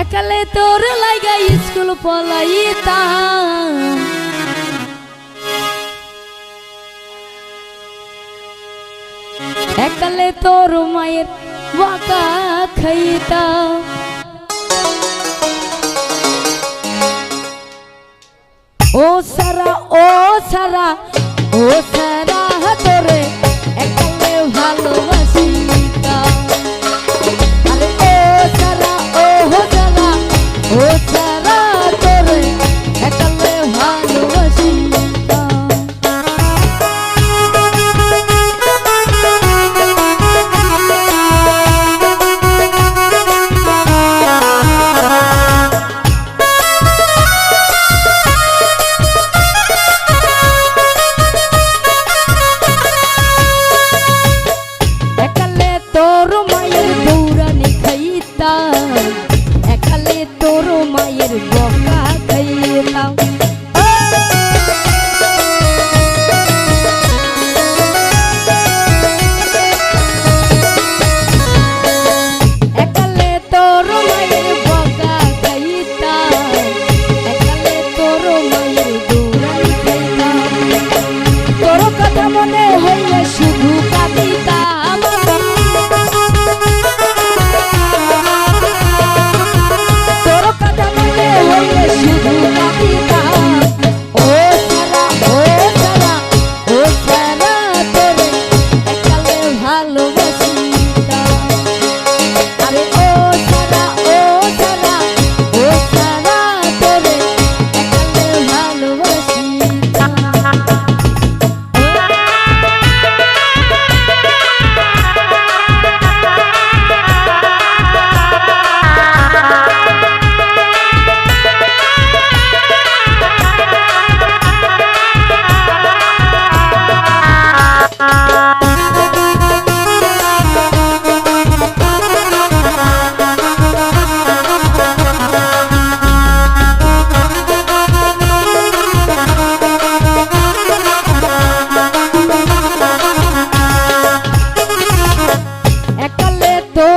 একালে তোর লাগাই স্কুল পলাইতাম। একালে তোর মায়ের বাঁকা খাইতাম। ও সারা ও সারা ও সারা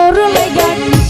doğru mu?